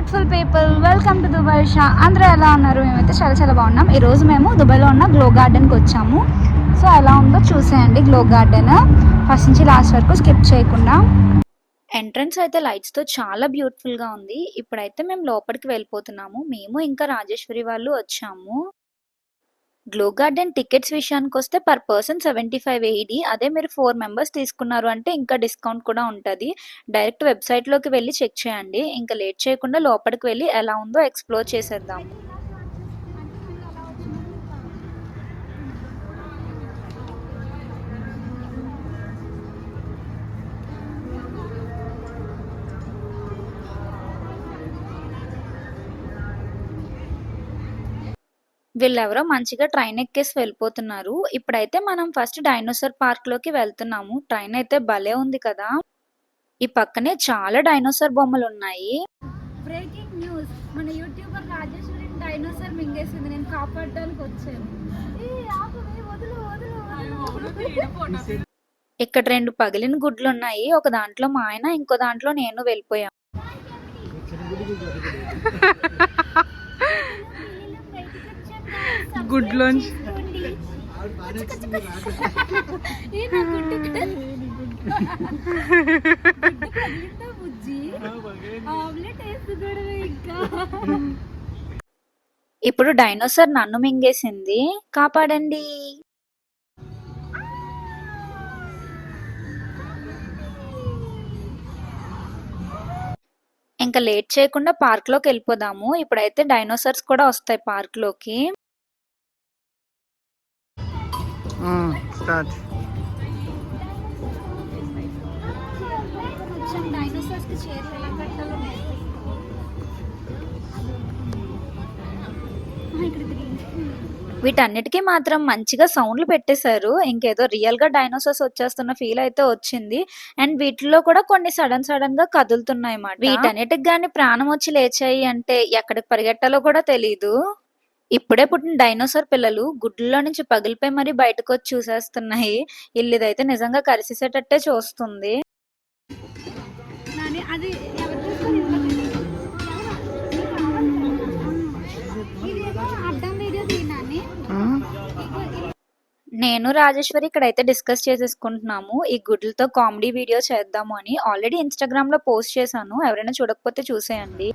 Beautiful people welcome to Dubai Shah అందరూ ఎలా ఉన్నారు? మేమైతే చాలా చాలా బాగున్నాం. ఈరోజు మేము దుబాయ్లో ఉన్న గ్లో గార్డెన్కి వచ్చాము. సో ఎలా ఉందో చూసేయండి గ్లో గార్డెన్ ఫస్ట్ నుంచి లాస్ట్ వరకు స్కిప్ చేయకుండా. ఎంట్రన్స్ అయితే లైట్స్తో చాలా బ్యూటిఫుల్గా ఉంది. ఇప్పుడైతే మేము లోపలికి వెళ్ళిపోతున్నాము. మేము ఇంకా రాజేశ్వరి వాళ్ళు వచ్చాము. గ్లో గార్డెన్ టికెట్స్ విషయానికి వస్తే per person seventy five eighty అదే మీరు ఫోర్ మెంబర్స్ తీసుకున్నారు అంటే ఇంకా డిస్కౌంట్ కూడా ఉంటుంది. డైరెక్ట్ వెబ్సైట్లోకి వెళ్ళి చెక్ చేయండి. ఇంకా లేట్ చేయకుండా లోపలికి వెళ్ళి ఎలా ఉందో ఎక్స్ప్లోర్ చేసేద్దాం వీళ్ళెవరో మంచిగా ట్రైన్ ఎక్కేసి వెళ్ళిపోతున్నారు. ఇప్పుడైతే మనం ఫస్ట్ డైనోసార్ పార్క్లోకి వెళ్తున్నాము. ట్రైన్ అయితే భలే ఉంది కదా. ఈ పక్కనే చాలా డైనోసార్ బొమ్మలు ఉన్నాయి. బ్రేకింగ్ న్యూస్ మన యూట్యూబర్ రాజేశ్వరి డైనోసార్ మింగేసింది. నేను కాపాడడానికి వచ్చాను. ఇక్కడ రెండు పగిలిన గుడ్లు ఉన్నాయి. ఒక దాంట్లో మా ఆయన ఇంకో దాంట్లో నేను వెళ్ళిపోయాం. గుడ్లోంచి ఇప్పుడు డైనోసార్ నన్ను మింగేసింది. కాపాడండి. ఇంకా లేట్ చేయకుండా పార్క్లోకి వెళ్ళిపోదాము. ఇప్పుడైతే డైనోసార్స్ కూడా వస్తాయి పార్క్లోకి స్టార్ట్. వీటన్నిటికీ మాత్రం మంచిగా సౌండ్లు పెట్టేశారు. ఇంకేదో రియల్గా డైనోసార్స్ వచ్చేస్తున్న ఫీల్ అయితే వచ్చింది. అండ్ వీటిలో కూడా కొన్ని సడన్ సడన్గా కదులుతున్నాయి అన్నమాట. వీటన్నిటికి కానీ ప్రాణం వచ్చి లేచాయి అంటే ఎక్కడికి పరిగెట్టాలో కూడా తెలీదు. ఇప్పుడే పుట్టిన డైనోసార్ పిల్లలు గుడ్లలో నుంచి పగిలిపోయి మరీ బయటకు వచ్చి చూసేస్తున్నాయి. ఇల్లు ఇదైతే నిజంగా కరిసేసేటట్టే చూస్తుంది. నేను రాజేశ్వరి ఇక్కడైతే డిస్కస్ చేసేసుకుంటున్నాము. ఈ గుడ్లతో కామెడీ వీడియో చేద్దాము అని ఆల్రెడీ ఇన్స్టాగ్రామ్లో పోస్ట్ చేశాను. ఎవరైనా చూడకపోతే చూసేయండి.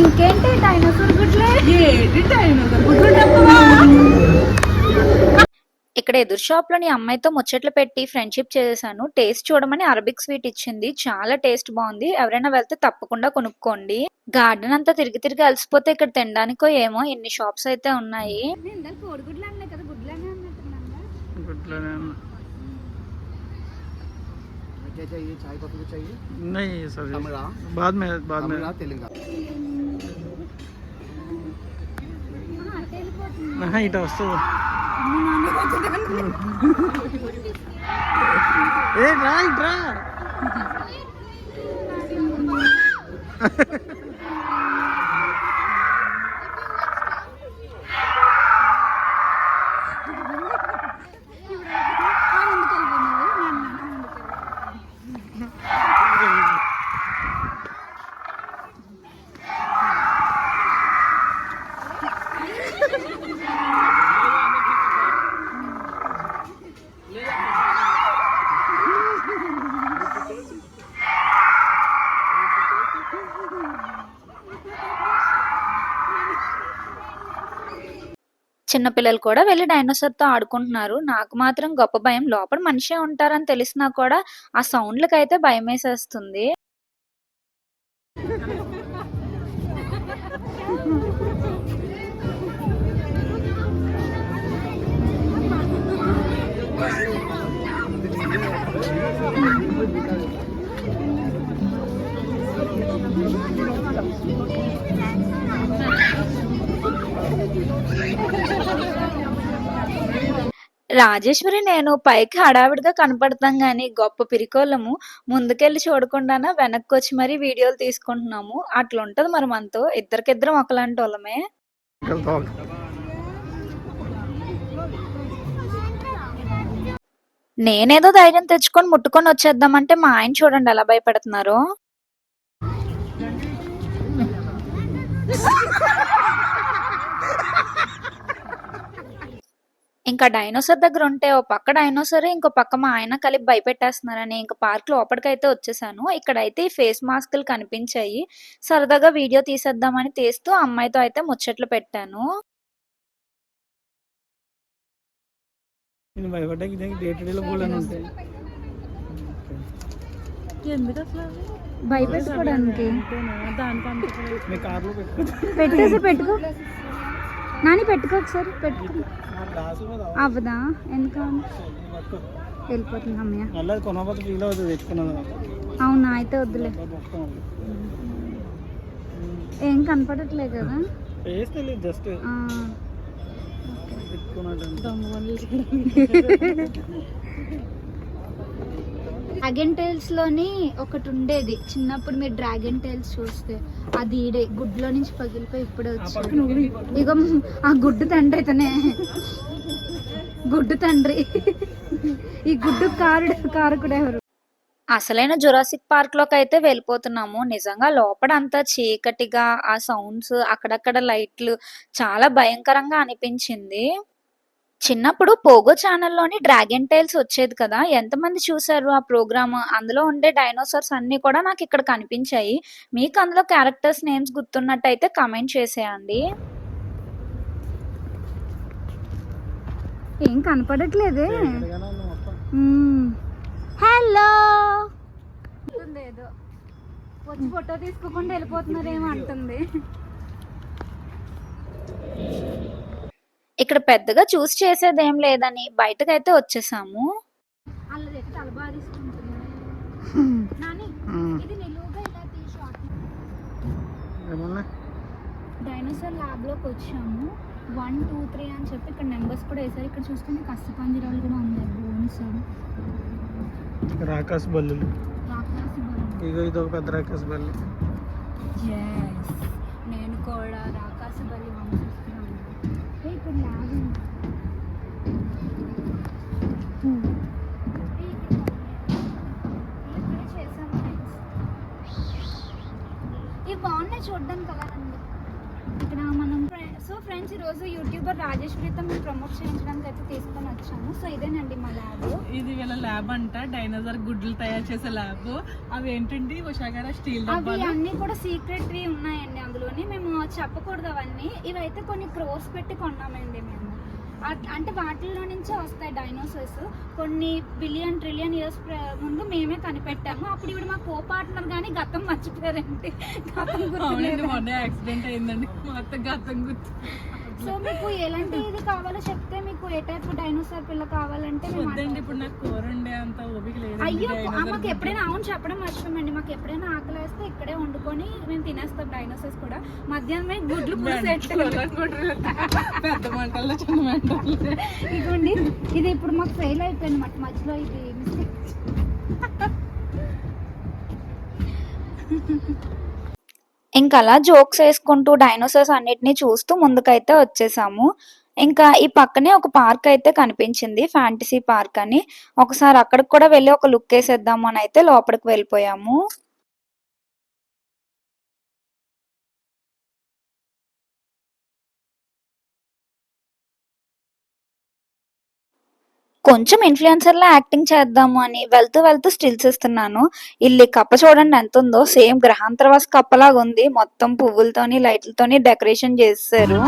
ఇంకేంటి డైనోసార్ గుడ్లే? ఏంటి డైనోసార్ డబ్బవా? ఇక్కడ ఎదురు షాప్లోని అమ్మాయితో ముచ్చట్లు పెట్టి ఫ్రెండ్షిప్ చేసేసాను టేస్ట్ చూడమని అరబిక్ స్వీట్ ఇచ్చింది. చాలా టేస్ట్ బాగుంది. ఎవరైనా వెళ్తే తప్పకుండా కొనుక్కోండి. గార్డెన్ అంతా తిరిగి తిరిగి అలసిపోతే ఇక్కడ తినడానికో ఏమో ఇన్ని షాప్స్ అయితే ఉన్నాయి. ఇటు వస్తుంది ఏ రా ఇటు చిన్నపిల్లలు కూడా వెళ్ళి డైనోసార్తో ఆడుకుంటున్నారు. నాకు మాత్రం గొప్ప భయం. లోపల మనిషే ఉంటారని తెలిసినా కూడా ఆ సౌండ్లకైతే భయం వేసేస్తుంది రాజేశ్వరి నేను పైకి హడావిడిగా కనపడతాం కానీ గొప్ప పిరికోళ్ళము. ముందుకెళ్ళి చూడకుండా వెనక్కి వచ్చి మరి వీడియోలు తీసుకుంటున్నాము. అట్లా ఉంటది మరి మనతో. ఇద్దరికిద్దరం ఒకలాంటి వాళ్ళమే. నేనేదో ధైర్యం తెచ్చుకొని ముట్టుకొని వచ్చేద్దామంటే మా ఆయన చూడండి ఎలా భయపడుతున్నారు. ఇంకా డైనోసార్ దగ్గర ఉంటే ఓ పక్క డైనోసార్ ఇంకో పక్క మా ఆయన కలిపి భయపెట్టేస్తున్నారని ఇంకా పార్క్ లోపలికైతే వచ్చేసాను. ఇక్కడైతే ఈ ఫేస్ మాస్కులు కనిపించాయి. సరదాగా వీడియో తీసేద్దామని తీస్తూ అమ్మాయితో అయితే ముచ్చట్లు పెట్టాను. భయపెట్టుకోవడానికి. పెట్టేసి పెట్టుకో. నాని పెట్టుకో ఒకసారి పెట్టుకో. అవ్వదా? ఎందుకు వెళ్ళిపోతుంది అమ్మయ్య. అవునా? అయితే వద్దులే. ఏం కనపడట్లేదు కదా? జస్ట్ డ్రాగన్ టైల్స్లోని ఒకటి ఉండేది చిన్నప్పుడు మీరు డ్రాగన్ టైల్స్ చూస్తే అది ఈడే గుడ్లో నుంచి పగిలిపోయి ఇప్పుడే వచ్చి ఇగో ఆ గుడ్డు తండ్రి అయితేనే గుడ్డు తండ్రి. ఈ గుడ్డు కారుడు కారకుడు ఎవరు? అసలైన జురాసిక్ పార్క్లోకి అయితే వెళ్ళిపోతున్నాము. నిజంగా లోపల అంతా చీకటిగా ఆ సౌండ్స్ అక్కడక్కడ లైట్లు చాలా భయంకరంగా అనిపించింది. చిన్నప్పుడు పోగో ఛానల్లోని డ్రాగన్ టైల్స్ వచ్చేది కదా. ఎంతమంది చూసారు ఆ ప్రోగ్రామ్? అందులో ఉండే డైనోసార్స్ అన్ని కూడా నాకు ఇక్కడ కనిపించాయి. మీకు అందులో క్యారెక్టర్స్ నేమ్స్ గుర్తున్నట్టయితే కమెంట్ చేసేయండి. ఏం కనపడట్లేదే? హలో! ఏదో వచ్చి ఫోటో తీసుకోకుండా వెళ్ళిపోతున్నారేమో అంటుంది. ఇక్కడ పెద్దగా చూస్ చేసేది ఏం లేదని బయటకైతే వచ్చేసాము. డైనోసార్ ల్యాబ్లోకి వచ్చాము. వన్ టూ త్రీ అని చెప్పి ఇక్కడ నెంబర్స్ కూడా వేసారు ఇక్కడ చూస్తే మీకు అస్థిపంజరాలు కూడా ఉన్నాయి బోన్స్. రాకాస్ బల్లులు. రాక్షసి బోన్స్ ఇగో ఇది ఒక పెద్ద రాకాస్ బల్లి ఎస్ నేను కూడా రాకాస బలి వంశస్థురాలు ఏ, ఇక్కడ ల్యాబ్ ఉంది ఏ, ఇక్కడ బాగున్నాయి. ఇక్కడే చేశాను friends. ఇవి బాగున్నాయి చూడడానికి కలర్ అండి ఇక్కడ మనం సో ఫ్రెండ్స్ ఈరోజు యూట్యూబర్ రాజేశ్వరితో మేము ప్రమోట్ చేయించడానికి అయితే తీసుకొని వచ్చాము. సో ఇదేనండి మా ల్యాబ్. ఇది వీళ్ళ ల్యాబ్ అంట. డైనోసార్ గుడ్లు తయారు చేసే ల్యాబ్. అవి ఏంటండి? ఉషాగార స్టీల్ అవి అన్ని కూడా సీక్రెటరీ ఉన్నాయండి అందులోని. మేము చెప్పకూడదు అవన్నీ. ఇవైతే కొన్ని క్రోర్స్ పెట్టి కొన్నామండి మేము. అట్- వాటిల్లో నుంచే వస్తాయి డైనోసార్స్. కొన్ని బిలియన్ ట్రిలియన్ ఇయర్స్ ముందు మేమే కనిపెట్టాము. అప్పుడు ఇవి మా కో పార్ట్నర్ కానీ గతం మర్చిపోయారండి. గతం మొన్న యాక్సిడెంట్ అయిందండి. మొత్తం గతం గుర్తు. సో మీకు ఎలాంటి ఇది కావాలో చెప్తే మీకు ఏ టైప్ డైనోసార్ పిల్ల కావాలంటే వద్దండి ఇప్పుడు నాకు కూర ఉండే అంత ఓపిక లేదు అయ్యో ఆ, మాకు ఎప్పుడైనా అవును చెప్పడం మర్చిపోమండి మాకు ఎప్పుడైనా ఆకలి వేస్తే ఇక్కడే వండుకొని మేము తినేస్తాం డైనోసార్స్ కూడా. మధ్యాహ్నమే గుడ్లు పులిసెట్ పెద్ద మంటల్లో చిన్న మంటలు ఇదిగోండి ఇది ఇప్పుడు మాకు ఫెయిల్ అయిపోయింది మాట మధ్యలో ఇది mistake. ఇంకా అలా జోక్స్ వేసుకుంటూ డైనోసార్స్ అన్నిటిని చూస్తూ ముందుకైతే వచ్చేసాము. ఇంకా ఈ పక్కనే ఒక పార్క్ అయితే కనిపించింది ఫ్యాంటసీ పార్క్ అని. ఒకసారి అక్కడికి కూడా వెళ్ళి ఒక లుక్ వేసేద్దాము అని అయితే లోపలికి వెళ్ళిపోయాము. కొంచెం ఇన్ఫ్లుయెన్సర్లా యాక్టింగ్ చేద్దాము అని వెళ్తూ వెళ్తూ స్టిల్స్ ఇస్తున్నాను. ఇల్లు కప్ప చూడండి ఎంత ఉందో. సేమ్ గ్రహాంతరవాస కప్పలాగా ఉంది. మొత్తం పువ్వులతోని లైట్లతోని డెకరేషన్ చేశారు.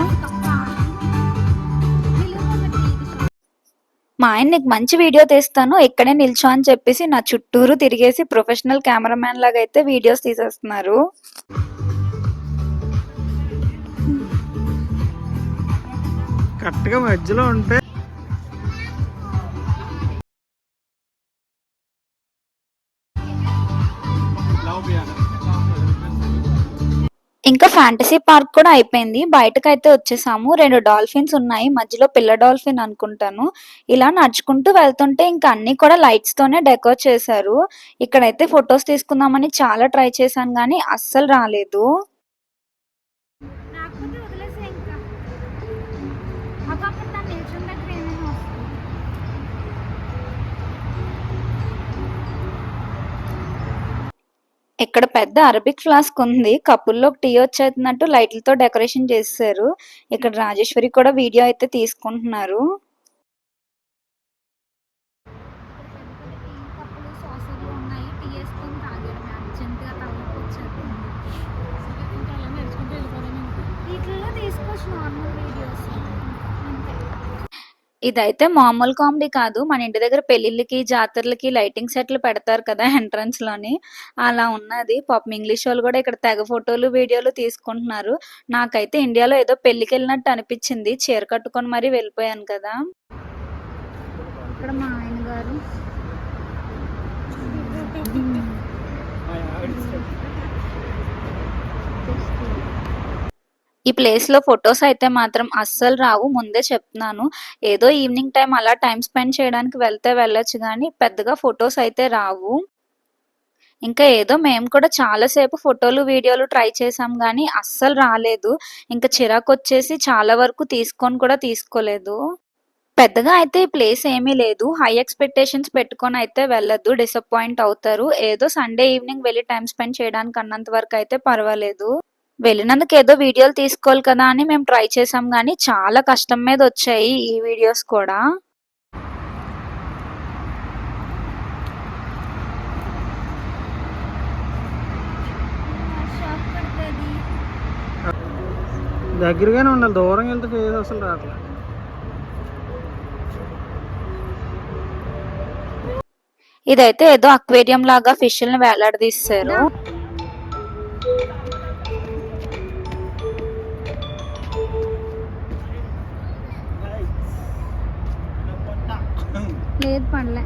మా ఆయన నీకు మంచి వీడియో తీస్తాను. ఇక్కడే నిల్చో అని చెప్పేసి నా చుట్టూరు తిరిగేసి ప్రొఫెషనల్ కెమెరామ్యాన్ లాగా అయితే వీడియోస్ తీసేస్తున్నారు. కరెక్ట్గా మధ్యలో ఉంటే ఇంకా ఫ్యాంటసీ పార్క్ కూడా అయిపోయింది. బయటకు అయితే వచ్చేసాము. రెండు డాల్ఫిన్స్ ఉన్నాయి. మధ్యలో పిల్ల డాల్ఫిన్ అనుకుంటాను. ఇలా నడుచుకుంటూ వెళ్తుంటే ఇంకా అన్ని కూడా లైట్స్ తోనే డెకోర్ చేశారు. ఇక్కడైతే ఫొటోస్ తీసుకుందామని చాలా ట్రై చేశాను కానీ అస్సలు రాలేదు. ఇక్కడ పెద్ద అరబిక్ ఫ్లాస్క్ ఉంది. కప్పుల్లో టీ వచ్చేస్తున్నట్టు లైట్లతో డెకరేషన్ చేశారు. ఇక్కడ రాజేశ్వరి కూడా వీడియో అయితే తీసుకుంటున్నారు. ఇంకా నార్మల్ వీడియోస్ ఇదైతే మామూలు కామెడీ కాదు. మన ఇంటి దగ్గర పెళ్ళిళ్ళకి జాతరలకి లైటింగ్ సెట్లు పెడతారు కదా ఎంట్రన్స్లోని. అలా ఉన్నది. పాపం ఇంగ్లీష్ వాళ్ళు కూడా ఇక్కడ తెగ ఫోటోలు వీడియోలు తీసుకుంటున్నారు. నాకైతే ఇండియాలో ఏదో పెళ్ళికి వెళ్ళినట్టు అనిపించింది. చీర కట్టుకొని మరీ వెళ్ళిపోయాను కదా. ఇక్కడ మా ఆయన గారు ఈ ప్లేస్లో ఫొటోస్ అయితే మాత్రం అస్సలు రావు. ముందే చెప్తున్నాను. ఏదో ఈవినింగ్ టైం అలా టైం స్పెండ్ చేయడానికి వెళ్తే వెళ్ళొచ్చు కానీ పెద్దగా ఫొటోస్ అయితే రావు. ఇంకా ఏదో మేము కూడా చాలాసేపు ఫోటోలు వీడియోలు ట్రై చేసాం కానీ అస్సలు రాలేదు. ఇంకా చిరాకు వచ్చేసి చాలా వరకు తీసుకొని కూడా తీసుకోలేదు. పెద్దగా అయితే ఈ ప్లేస్ ఏమీ లేదు. హై ఎక్స్పెక్టేషన్స్ పెట్టుకొని అయితే వెళ్ళద్దు. డిసప్పాయింట్ అవుతారు. ఏదో సండే ఈవినింగ్ వెళ్ళి టైం స్పెండ్ చేయడానికి అన్నంత వరకు అయితే పర్వాలేదు. వెళ్ళినందుకు ఏదో వీడియోలు తీసుకోవాలి కదా అని మేము ట్రై చేసాం కానీ చాలా కష్టం మీద వచ్చాయి ఈ వీడియోస్ కూడా. దగ్గరగానే ఉండాలి దూరం వెళ్తే ఫేస్ అసలు రావట్లేదు. ఇదైతే ఏదో అక్వేరియం లాగా ఫిష్లను వేలాడదీస్తారు లేదు పడలే.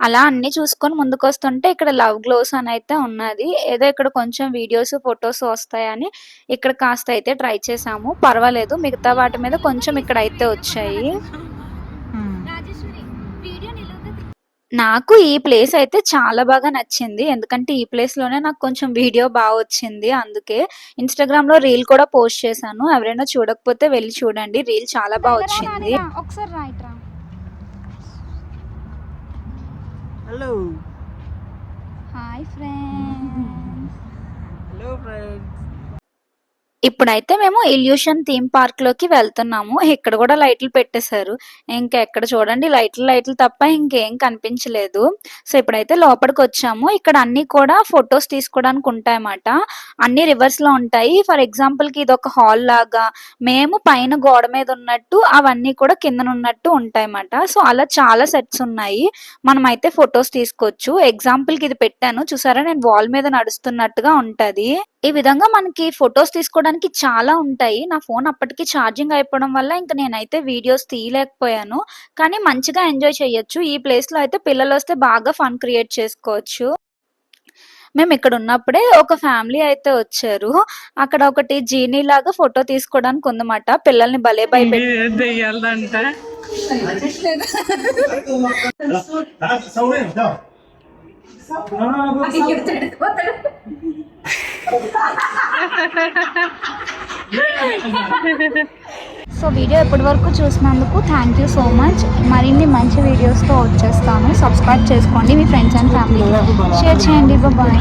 అలా అన్ని చూసుకొని ముందుకు వస్తుంటే ఇక్కడ లవ్ గ్లోవ్స్ అని అయితే ఉన్నది. ఏదో ఇక్కడ కొంచెం వీడియోస్ ఫొటోస్ వస్తాయని ఇక్కడ కాస్త అయితే ట్రై చేసాము. పర్వాలేదు మిగతా వాటి మీద కొంచెం ఇక్కడ అయితే వచ్చాయి. నాకు ఈ ప్లేస్ అయితే చాలా బాగా నచ్చింది. ఎందుకంటే ఈ ప్లేస్లోనే నాకు కొంచెం వీడియో బాగా వచ్చింది. అందుకే ఇన్స్టాగ్రామ్లో రీల్ కూడా పోస్ట్ చేశాను. ఎవరైనా చూడకపోతే వెళ్ళి చూడండి. రీల్ చాలా బాగా వచ్చింది. ఒకసారి రైట్ రా hello hi friends hello friends ఇప్పుడైతే మేము ఇల్యూషన్ థీమ్ పార్క్లోకి వెళ్తున్నాము. ఇక్కడ కూడా లైట్లు పెట్టేశారు. ఇంకా ఎక్కడ చూడండి లైట్లు లైట్లు తప్ప ఇంకేం కనిపించలేదు. సో ఇప్పుడైతే లోపలికి వచ్చాము. ఇక్కడ అన్ని కూడా ఫొటోస్ తీసుకోవడానికి ఉంటాయన్నమాట. అన్ని రివర్స్లో ఉంటాయి. ఫర్ ఎగ్జాంపుల్కి ఇది ఒక హాల్ లాగా మేము పైన గోడ మీద ఉన్నట్టు అవన్నీ కూడా కింద ఉన్నట్టు ఉంటాయన్నమాట. సో అలా చాలా సెట్స్ ఉన్నాయి. మనం అయితే ఫొటోస్ తీసుకోవచ్చు. ఎగ్జాంపుల్కి ఇది పెట్టాను. చూసారా? నేను వాల్ మీద నడుస్తున్నట్టుగా ఉంటది. ఈ విధంగా మనకి ఫొటోస్ తీసుకోవడానికి చాలా ఉంటాయి నా ఫోన్ అప్పటికి ఛార్జింగ్ అయిపోవడం వల్ల ఇంకా నేనైతే వీడియోస్ తీయలేకపోయాను కానీ మంచిగా ఎంజాయ్ చేయొచ్చు ఈ ప్లేస్లో అయితే పిల్లలు వస్తే బాగా ఫన్ క్రియేట్ చేసుకోవచ్చు మేము ఇక్కడ ఉన్నప్పుడే ఒక ఫ్యామిలీ అయితే వచ్చారు అక్కడ ఒకటి జీనీ లాగా ఫోటో తీసుకోవడానికి ఉందన్నమాట పిల్లల్ని భలే భయపెట్టి దెయ్యాలంట సో వీడియో ఇప్పటి వరకు చూసినందుకు థ్యాంక్ యూ సో మచ్ మరిన్ని మంచి వీడియోస్తో వచ్చేస్తాను. సబ్స్క్రైబ్ చేసుకోండి మీ ఫ్రెండ్స్ అండ్ ఫ్యామిలీ షేర్ చేయండి. బాయ్